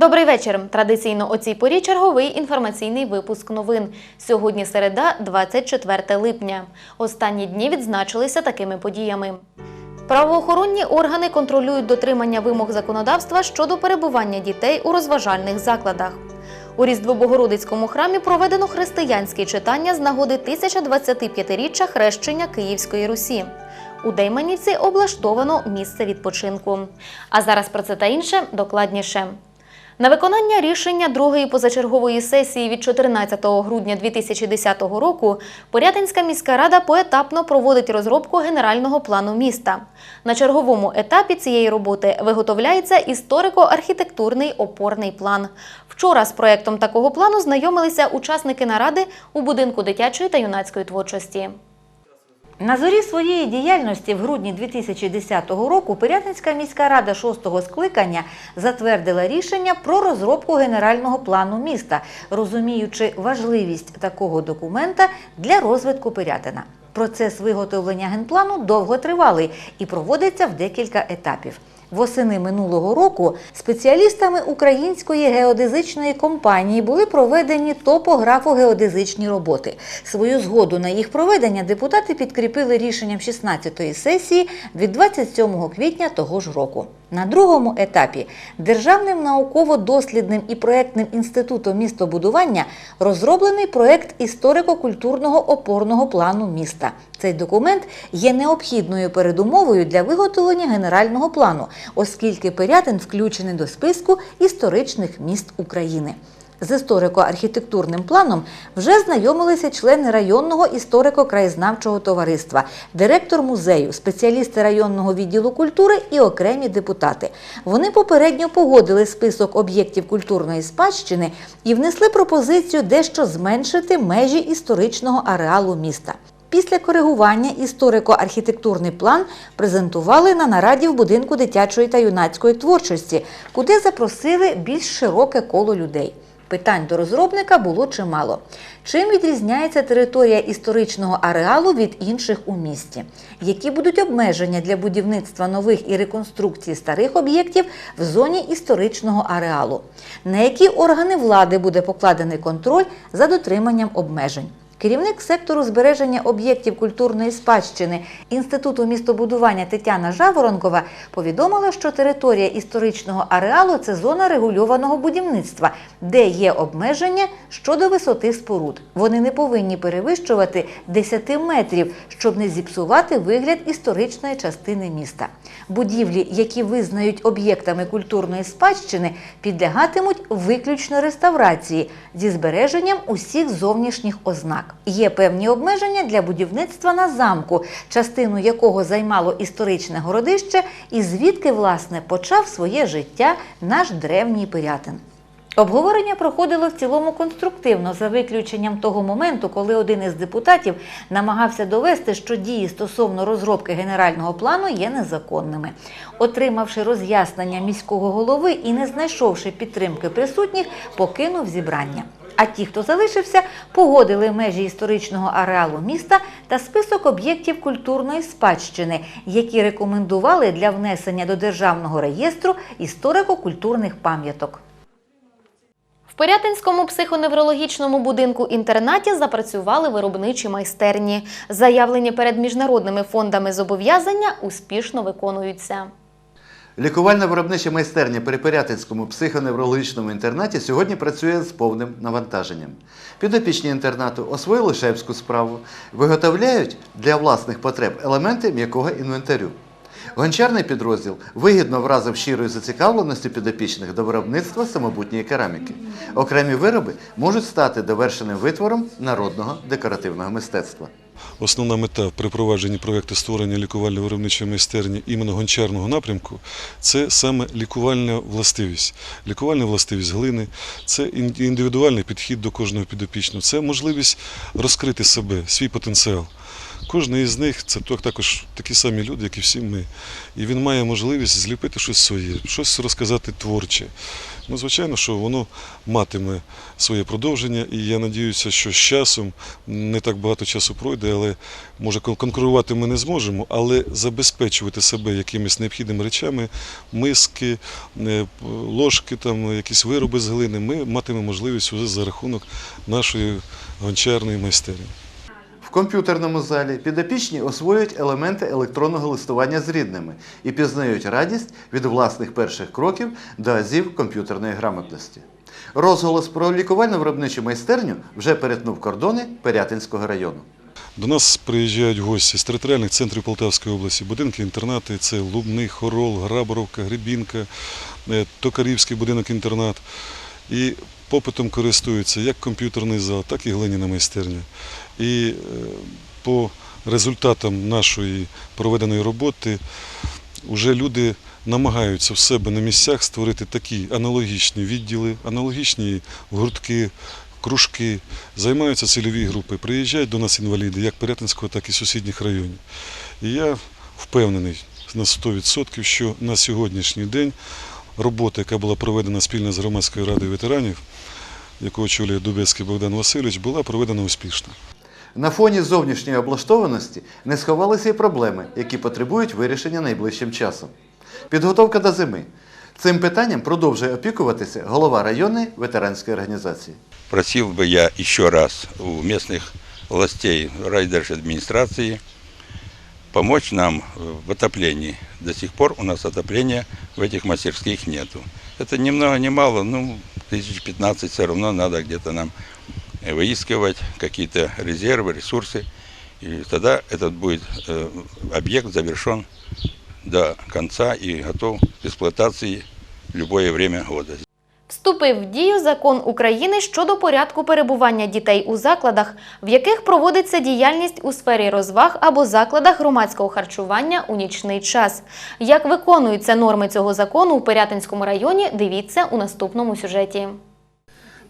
Добрий вечір. Традиційно о цій порі черговий інформаційний випуск новин. Сьогодні середа, 24 липня. Останні дні відзначилися такими подіями. Правоохоронні органи контролюють дотримання вимог законодавства щодо перебування дітей у розважальних закладах. У Різдво-Богородицькому храмі проведено християнські читання з нагоди 1025-річчя хрещення Київської Русі. У Дейманівці облаштовано місце відпочинку. А зараз про це та інше докладніше. На виконання рішення другої позачергової сесії від 14 грудня 2010 року Порятинська міська рада поетапно проводить розробку генерального плану міста. На черговому етапі цієї роботи виготовляється історико-архітектурний опорний план. Вчора з проектом такого плану знайомилися учасники наради у будинку дитячої та юнацької творчості. На зорі своєї діяльності в грудні 2010 року Пирятинська міська рада шостого скликання затвердила рішення про розробку генерального плану міста, розуміючи важливість такого документа для розвитку Пирятина. Процес виготовлення генплану довготривалий і проводиться в декілька етапів. Восени минулого року спеціалістами Української геодезичної компанії були проведені топографо-геодезичні роботи. Свою згоду на їх проведення депутати підкріпили рішенням 16-ї сесії від 27 квітня того ж року. На другому етапі Державним науково-дослідним і проектним інститутом містобудування розроблений проект історико-культурного опорного плану міста. Цей документ є необхідною передумовою для виготовлення генерального плану, оскільки Пирятин включений до списку історичних міст України. З історико-архітектурним планом вже знайомилися члени районного історико-краєзнавчого товариства, директор музею, спеціалісти районного відділу культури і окремі депутати. Вони попередньо погодили список об'єктів культурної спадщини і внесли пропозицію дещо зменшити межі історичного ареалу міста. Після коригування історико-архітектурний план презентували на нараді в будинку дитячої та юнацької творчості, куди запросили більш широке коло людей. Питань до розробника було чимало. Чим відрізняється територія історичного ареалу від інших у місті? Які будуть обмеження для будівництва нових і реконструкції старих об'єктів в зоні історичного ареалу? На які органи влади буде покладений контроль за дотриманням обмежень? Керівник сектору збереження об'єктів культурної спадщини Інституту містобудування Тетяна Жаворонкова повідомила, що територія історичного ареалу це зона регульованого будівництва, де є обмеження щодо висоти споруд. Вони не повинні перевищувати 10 метрів, щоб не зіпсувати вигляд історичної частини міста. Будівлі, які визнають об'єктами культурної спадщини, підлягатимуть виключно реставрації зі збереженням усіх зовнішніх ознак. Є певні обмеження для будівництва на замку, частину якого займало історичне городище, і звідки, власне, почав своє життя наш древній пирятин. Обговорення проходило в цілому конструктивно, за виключенням того моменту, коли один із депутатів намагався довести, що дії стосовно розробки генерального плану є незаконними. Отримавши роз'яснення міського голови і не знайшовши підтримки присутніх, покинув зібрання. А ті, хто залишився, погодили межі історичного ареалу міста та список об'єктів культурної спадщини, які рекомендували для внесення до державного реєстру історико-культурних пам'яток. В Пирятинському психоневрологічному будинку інтернаті запрацювали виробничі майстерні. Заявлені перед міжнародними фондами зобов'язання успішно виконуються. Лікувальна виробнича майстерня при Пирятинському психоневрологічному інтернаті сьогодні працює з повним навантаженням. Підопічні інтернату освоїли шефську справу, виготовляють для власних потреб елементи м'якого інвентарю. Гончарний підрозділ вигідно вразив щирою зацікавленістю підопічних до виробництва самобутньої кераміки. Окремі вироби можуть стати довершеним витвором народного декоративного мистецтва. Основна мета при провадженні проєкту створення лікувально-виробничої майстерні іменно гончарного напрямку це саме лікувальна властивість. Лікувальна властивість глини, це індивідуальний підхід до кожного підопічного, це можливість розкрити себе, свій потенціал. Кожен із них це також такі самі люди, як і всі ми. І він має можливість зліпити щось своє, щось розказати творче. Ну, звичайно, що воно матиме своє продовження, і я надіюся, що з часом не так багато часу пройде, але може конкурувати ми не зможемо, але забезпечувати себе якимись необхідними речами, миски, е, ложки, там, якісь вироби з глини, ми матимемо можливість уже за рахунок нашої гончарної майстерні. В комп'ютерному залі підопічні освоюють елементи електронного листування з рідними і пізнають радість від власних перших кроків до азів комп'ютерної грамотності. Розголос про лікувально-виробничу майстерню вже перетнув кордони Пирятинського району. До нас приїжджають гості з територіальних центрів Полтавської області, будинки-інтернати, це Лубний, Хорол, Граборовка, Гребінка, е, Токарівський будинок-інтернат. І попитом користуються як комп'ютерний зал, так і глиняна майстерня. І е, по результатам нашої проведеної роботи вже люди намагаються в себе на місцях створити такі аналогічні відділи, аналогічні гуртки, кружки, займаються цільові групи. Приїжджають до нас інваліди, як Пирятинського, так і сусідніх районів. І я впевнений на 100%, що на сьогоднішній день робота, яка була проведена спільно з громадською радою ветеранів, яку очолює Дубецький Богдан Васильович, була проведена успішно. На фоні зовнішньої облаштованості не сховалися й проблеми, які потребують вирішення найближчим часом. Підготовка до зими. Цим питанням продовжує опікуватися голова районної ветеранської організації. Просил бы я еще раз у местных властей райдержадминистрации помочь нам э, в отоплении. До сих пор у нас отопления в этих мастерских нету. Это ни много ни мало, ну, тысяч 15 все равно надо где-то нам выискивать какие-то резервы, ресурсы. И тогда этот будет э, объект завершен до конца и готов к эксплуатации любое время года. Вступив в дію закон України щодо порядку перебування дітей у закладах, в яких проводиться діяльність у сфері розваг або закладах громадського харчування у нічний час. Як виконуються норми цього закону у Пирятинському районі, дивіться у наступному сюжеті.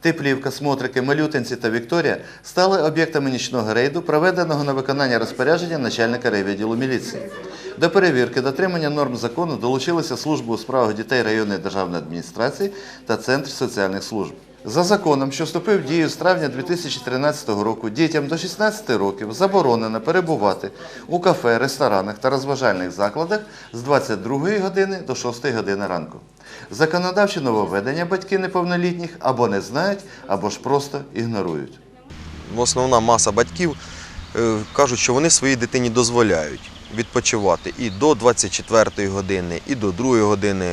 Теплівка, смотрики, Малютинці та Вікторія стали об'єктами нічного рейду, проведеного на виконання розпорядження начальника райвідділу міліції. До перевірки дотримання норм закону долучилися служба у справах дітей районної державної адміністрації та Центр соціальних служб. За законом, що вступив в дію з травня 2013 року, дітям до 16 років заборонено перебувати у кафе, ресторанах та розважальних закладах з 22 години до 6 години ранку. Законодавчі нововведення батьки неповнолітніх або не знають, або ж просто ігнорують. основна маса батьків е, кажуть, що вони своїй дитині дозволяють відпочивати і до 24 години, і до 2 години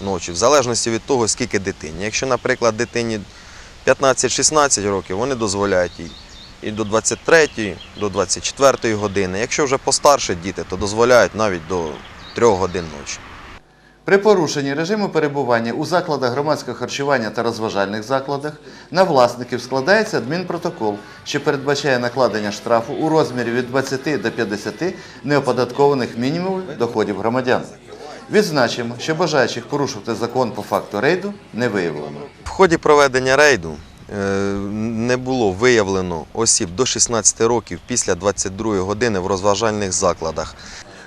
ночі, в залежності від того, скільки дитині. Якщо, наприклад, дитині 15-16 років, вони дозволяють їй і до 23, до 24 години. Якщо вже постарше діти, то дозволяють навіть до 3 годин ночі. При порушенні режиму перебування у закладах громадського харчування та розважальних закладах на власників складається адмінпротокол, що передбачає накладення штрафу у розмірі від 20 до 50 неоподаткованих мінімумів доходів громадян. Відзначимо, що бажаючих порушувати закон по факту рейду не виявлено. В ході проведення рейду е, не було виявлено осіб до 16 років після 22 години в розважальних закладах.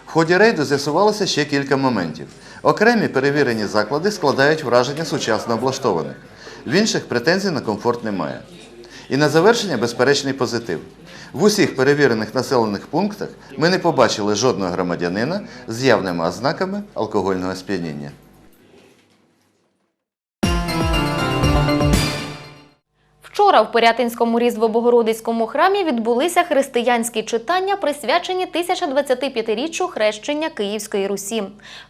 В ході рейду з'ясувалося ще кілька моментів. Окремі перевірені заклади складають враження сучасно облаштованих. В інших претензій на комфорт немає. І на завершення безперечний позитив. В усіх перевірених населених пунктах ми не побачили жодного громадянина з явними ознаками алкогольного сп'яніння. Вчора в Пирятинському різдво-богородицькому храмі відбулися християнські читання, присвячені 1025-річчю хрещення Київської Русі.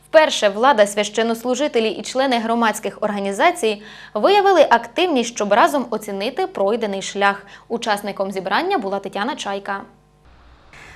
Вперше влада, священнослужителі і члени громадських організацій виявили активність, щоб разом оцінити пройдений шлях. Учасником зібрання була Тетяна Чайка.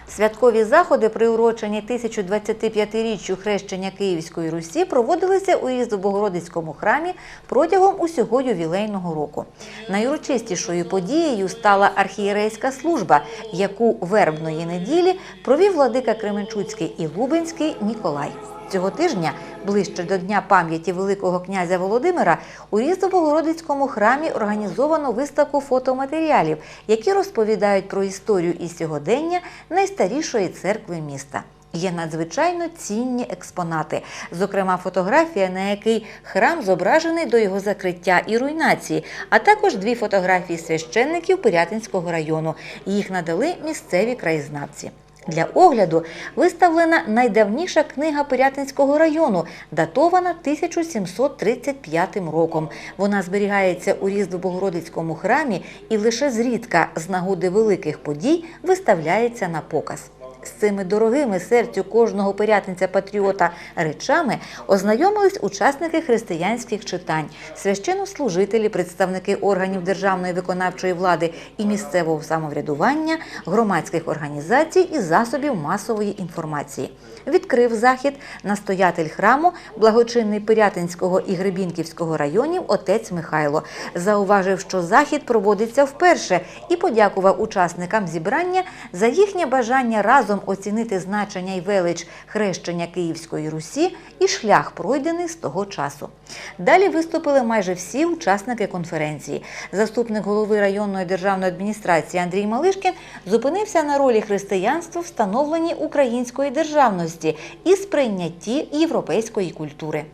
Святкові заходи, приурочені 1025-річчю хрещення Київської Русі, проводилися у Різдво-Богородицькому храмі протягом усього ювілейного року. Найурочистішою подією стала архієрейська служба, яку вербної неділі провів владика Кременчуцький і Лубенський Ніколай. Цього тижня, ближче до Дня пам'яті Великого князя Володимира, у Різдво-Богородицькому храмі організовано виставку фотоматеріалів, які розповідають про історію і сьогодення найстарішої церкви міста. Є надзвичайно цінні експонати, зокрема фотографія, на якій храм зображений до його закриття і руйнації, а також дві фотографії священників Пирятинського району. Їх надали місцеві краєзнавці. Для огляду виставлена найдавніша книга Пирятинського району, датована 1735 роком. Вона зберігається у Різдво-Богородицькому храмі і лише зрідка з нагоди великих подій виставляється на показ. З цими дорогими серцю кожного пирятинця-патріота речами ознайомились учасники християнських читань, священнослужителі, представники органів державної виконавчої влади і місцевого самоврядування, громадських організацій і засобів масової інформації. Відкрив захід настоятель храму благочинний Пирятинського і Гребінківського районів отець Михайло. Зауважив, що захід проводиться вперше і подякував учасникам зібрання за їхнє бажання разом оцінити значення й велич хрещення Київської Русі і шлях пройдений з того часу. Далі виступили майже всі учасники конференції. Заступник голови районної державної адміністрації Андрій Малишкін зупинився на ролі християнства в становленні української державності і сприйнятті європейської культури.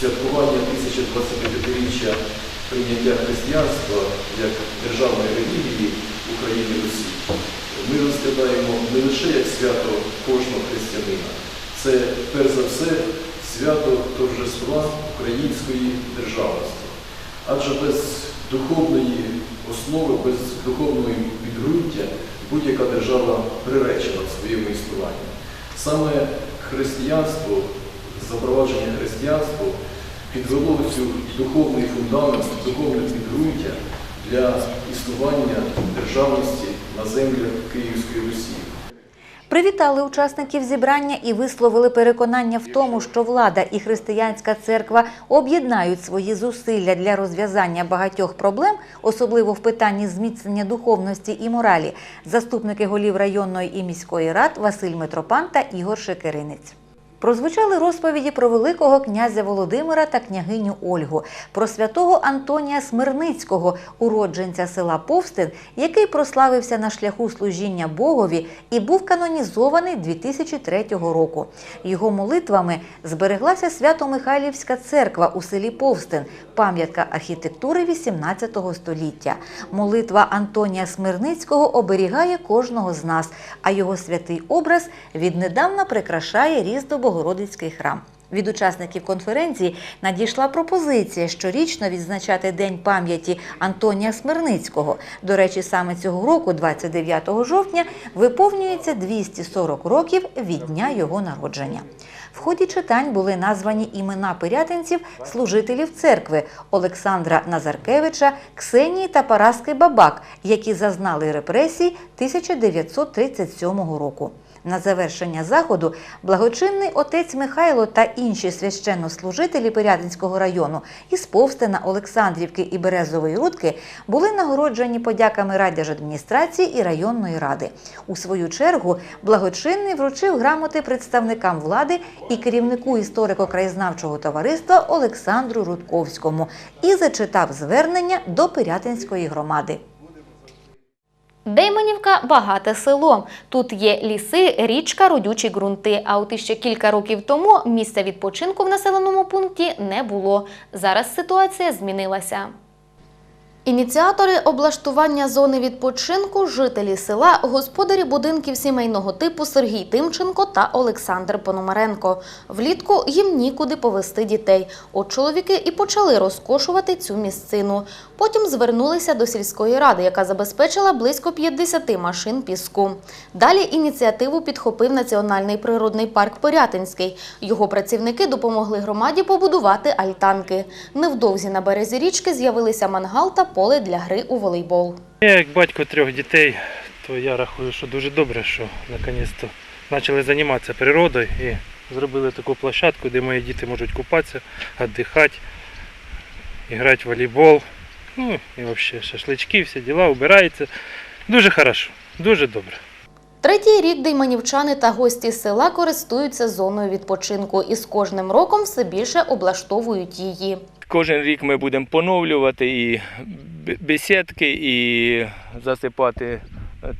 святкування 1025-річчя прийняття християнства як державної релігії України Русі ми розглядаємо не лише як свято кожного християнина, це перш за все свято торжества української державності. Адже без духовної основи, без духовного підґрунтя будь-яка держава приречена в своєму існуванні. Саме християнство, запровадження християнства підвело цю духовний фундамент, духовне підґрунтя для існування державності на землях Київської Русі. Привітали учасників зібрання і висловили переконання в тому, що влада і християнська церква об'єднають свої зусилля для розв'язання багатьох проблем, особливо в питанні зміцнення духовності і моралі. Заступники голів районної і міської рад Василь Митропан та Ігор Шекеринець. Прозвучали розповіді про великого князя Володимира та княгиню Ольгу, про святого Антонія Смирницького, уродженця села Повстин, який прославився на шляху служіння Богові і був канонізований 2003 року. Його молитвами збереглася Свято-Михайлівська церква у селі Повстин, пам'ятка архітектури XVIII століття. Молитва Антонія Смирницького оберігає кожного з нас, а його святий образ віднедавна прикрашає Різдво Богородицький храм. Від учасників конференції надійшла пропозиція щорічно відзначати День пам'яті Антонія Смирницького. До речі, саме цього року, 29 жовтня, виповнюється 240 років від дня його народження. В ході читань були названі імена пирятинців, служителів церкви Олександра Назаркевича, Ксенії та Параски Бабак, які зазнали репресій 1937 року. На завершення заходу благочинний отець Михайло та інші священнослужителі Пирятинського району із Повстина, Олександрівки і Березової Рудки були нагороджені подяками райдержадміністрації і районної ради. У свою чергу благочинний вручив грамоти представникам влади і керівнику історико-краєзнавчого товариства Олександру Рудковському і зачитав звернення до Пирятинської громади. Дейманівка багате село. Тут є ліси, річка, родючі ґрунти. А от іще кілька років тому місця відпочинку в населеному пункті не було. Зараз ситуація змінилася. Ініціатори облаштування зони відпочинку жителі села, господарі будинків сімейного типу Сергій Тимченко та Олександр Пономаренко. Влітку їм нікуди повести дітей. От чоловіки і почали розкошувати цю місцину. Потім звернулися до сільської ради, яка забезпечила близько 50 машин піску. Далі ініціативу підхопив Національний природний парк Порятинський. Його працівники допомогли громаді побудувати альтанки. Невдовзі на березі річки з'явилися мангал та поле для гри у волейбол. Я як батько трьох дітей, то я рахую, що дуже добре, що наконець-то почали займатися природою і зробили таку площадку, де мої діти можуть купатися, віддихати, грати в волейбол. Ну і взагалі шашлички, всі діла, убираються. Дуже хорошо, дуже добре. Третій рік дейманівчани та гості села користуються зоною відпочинку і з кожним роком все більше облаштовують її. Кожен рік ми будемо поновлювати і бесідки, і засипати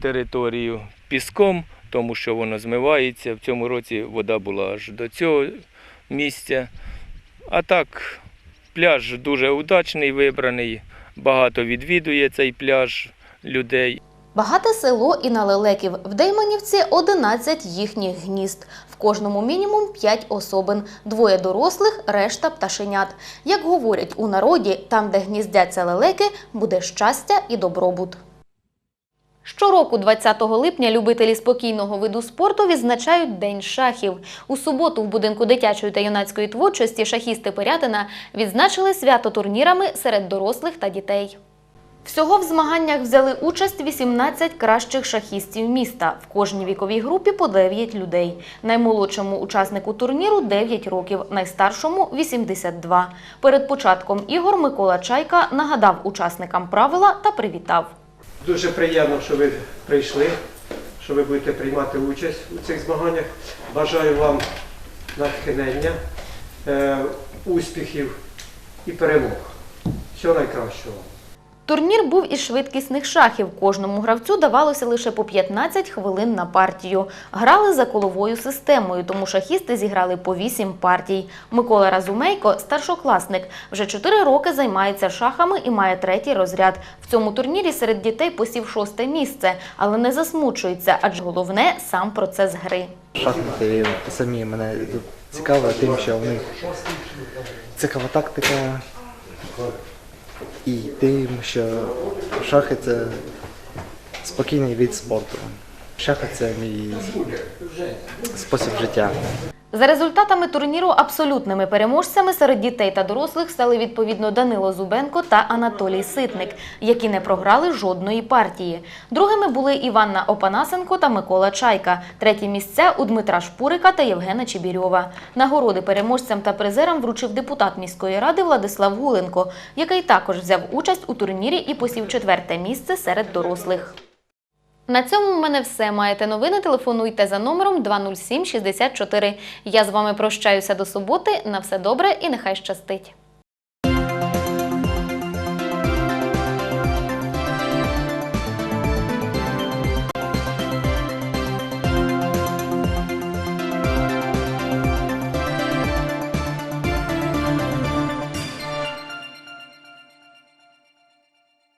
територію піском тому що воно змивається. В цьому році вода була аж до цього місця. А так, пляж дуже удачний вибраний, багато відвідує цей пляж людей. Багате село і на лелеків. В Дейманівці 11 їхніх гнізд. В кожному мінімум 5 особин, двоє дорослих, решта пташенят. Як говорять у народі, там, де гніздяться лелеки, буде щастя і добробут. Щороку, 20 липня, любителі спокійного виду спорту відзначають День шахів. У суботу в будинку дитячої та юнацької творчості шахісти Пирятина відзначили свято турнірами серед дорослих та дітей. Всього в змаганнях взяли участь 18 кращих шахістів міста. В кожній віковій групі по 9 людей. Наймолодшому учаснику турніру 9 років, найстаршому 82. Перед початком ігор Микола Чайка нагадав учасникам правила та привітав. Дуже приємно, що ви прийшли, що ви будете приймати участь у цих змаганнях. Бажаю вам натхнення, е, успіхів і перемог. Всього найкращого. Турнір був із швидкісних шахів. Кожному гравцю давалося лише по 15 хвилин на партію. Грали за коловою системою, тому шахісти зіграли по 8 партій. Микола Разумейко, старшокласник, вже 4 роки займається шахами і має третій розряд. В цьому турнірі серед дітей посів шосте місце, але не засмучується, адже головне сам процес гри. Шахмати самі мене цікавили тим, що в них цікава тактика і тим, що шахи це спокійний від спорту. Шахи це мій спосіб життя. За результатами турніру абсолютними переможцями серед дітей та дорослих стали відповідно Данило Зубенко та Анатолій Ситник, які не програли жодної партії. Другими були Іванна Опанасенко та Микола Чайка. Треті місця у Дмитра Шпурика та Євгена Чебірьова. Нагороди переможцям та призерам вручив депутат міської ради Владислав Гуленко, який також взяв участь у турнірі і посів четверте місце серед дорослих. На цьому в мене все. Маєте новини? Телефонуйте за номером 207 64. Я з вами прощаюся до суботи. На все добре і нехай щастить.